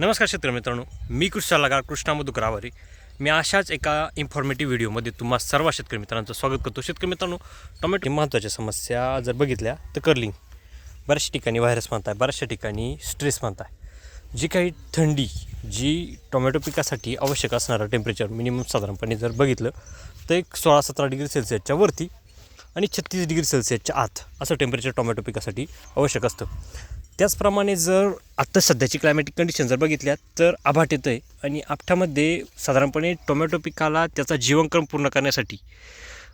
नमस्कार शेतकरी मित्रांनो मी कृषी सल्लागार कृष्णा मधुकर मी अशाच एका इन्फॉर्मेटिव्ह व्हिडिओमध्ये तुम्हा सर्व शेतकरी मित्रांचं स्वागत करतो. शेतकरी मित्रांनो टोमॅटो महत्त्वाच्या समस्या जर बघितल्या तर कर्लिंग बऱ्याचशा ठिकाणी व्हायरस म्हणताय बऱ्याचशा ठिकाणी स्ट्रेस म्हणताय. जी काही थंडी जी टोमॅटो पिकासाठी आवश्यक असणारं टेम्परेचर मिनिमम साधारणपणे जर बघितलं तर एक सोळा सतरा डिग्री सेल्सिअसच्या वरती आणि छत्तीस डिग्री सेल्सिअसच्या आत असं टेम्परेचर टोमॅटो पिकासाठी आवश्यक असतं. त्याचप्रमाणे जर आत्ता सध्याची क्लायमॅटिक कंडिशन जर बघितल्या तर आभाट येतं आहे आणि आपठामध्ये साधारणपणे टोमॅटो पिकाला त्याचा जीवनक्रम पूर्ण करण्यासाठी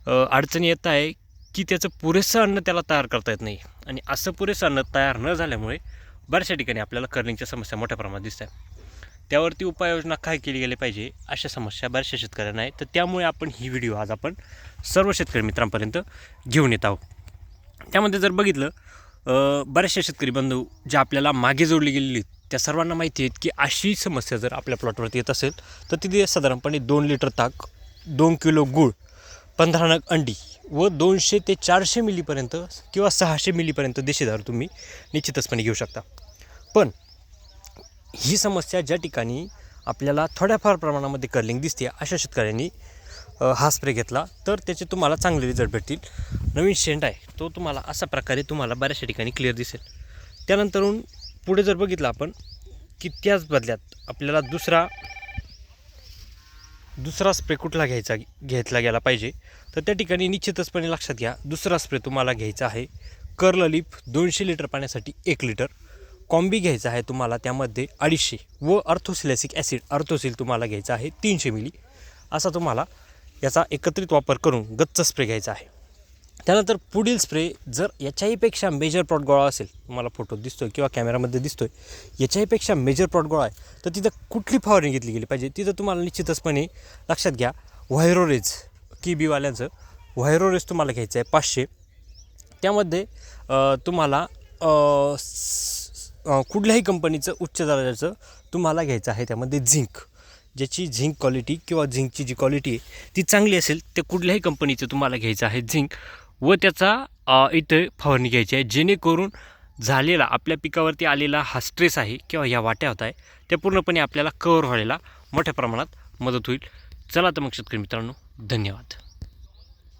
अडचणी येत आहे की त्याचं पुरेसं अन्न त्याला तयार करता येत नाही. आणि असं पुरेसं अन्न तयार न झाल्यामुळे बऱ्याचशा ठिकाणी आपल्याला कर्लिंगच्या समस्या मोठ्या प्रमाणात दिसत आहे त्यावरती उपाययोजना काय केली गेली पाहिजे अशा समस्या बऱ्याचशा शेतकऱ्यांना आहेत. तर त्यामुळे आपण ही व्हिडिओ आज आपण सर्व शेतकरी मित्रांपर्यंत घेऊन येत आहोत. त्यामध्ये जर बघितलं बऱ्याचशा शेतकरी बंधू ज्या आपल्याला मागे जोडली गेलेली आहेत, त्या सर्वांना माहिती आहेत की अशी समस्या जर आपल्या प्लॉटवरती येत असेल तर तिथे साधारणपणे दोन लिटर ताक दोन किलो गूळ पंधरा नग अंडी व दोनशे ते चारशे मिलीपर्यंत किंवा सहाशे मिलीपर्यंत देशीदार तुम्ही निश्चितचपणे घेऊ शकता. पण ही समस्या ज्या ठिकाणी आपल्याला थोड्याफार प्रमाणामध्ये कर्लिंग दिसते अशा शेतकऱ्यांनी हा स्प्रे घेतला तर त्याचे तुम्हाला चांगले रिझल्ट भेटतील. नवीन शेंड आहे तो तुम्हाला अशा प्रकारे तुम्हाला बऱ्याचशा ठिकाणी क्लिअर दिसेल. त्यानंतरून पुढे जर बघितलं आपण की त्याच बदल्यात आपल्याला दुसरा दुसरा स्प्रे कुठला घ्यायचा घेतला गेला पाहिजे तर त्या ठिकाणी निश्चितचपणे लक्षात घ्या दुसरा स्प्रे तुम्हाला घ्यायचा आहे कर्ल लिफ दोनशे लिटर पाण्यासाठी एक लिटर कॉम्बी घ्यायचा आहे तुम्हाला त्यामध्ये अडीचशे व अर्थोसिलॅसिक ॲसिड अर्थोसिल तुम्हाला घ्यायचा आहे तीनशे मिली असा तुम्हाला याचा एकत्रित वापर करून गच्च स्प्रे घ्यायचा आहे. त्यानंतर पुढील स्प्रे जर याच्याहीपेक्षा मेजर प्रॉट गोळा असेल तुम्हाला फोटो आहे किंवा कॅमेरामध्ये आहे याच्याहीपेक्षा मेजर प्रॉट गोळा आहे तर तिथं कुठली फवारणी घेतली गेली पाहिजे? तिथं तुम्हाला निश्चितचपणे लक्षात घ्या व्हायरोरेज की बीवाल्यांचं व्हायरोरेज तुम्हाला घ्यायचं आहे पाचशे. त्यामध्ये तुम्हाला कुठल्याही कंपनीचं उच्च दर्जाचं तुम्हाला घ्यायचं आहे त्यामध्ये झिंक ज्याची झिंक क्वालिटी किंवा झिंकची जी क्वालिटी आहे ती चांगली असेल ते कुठल्याही कंपनीचं तुम्हाला घ्यायचं आहे झिंक व त्याचा इथं इथे फवारणी घ्यायची आहे. जेणेकरून झालेला आपल्या पिकावरती आलेला हा स्ट्रेस आहे किंवा ह्या वाट्या होत आहे त्या पूर्णपणे आपल्याला कवर व्हायला मोठ्या प्रमाणात मदत होईल. चला तर मग शेतकरी मित्रांनो धन्यवाद.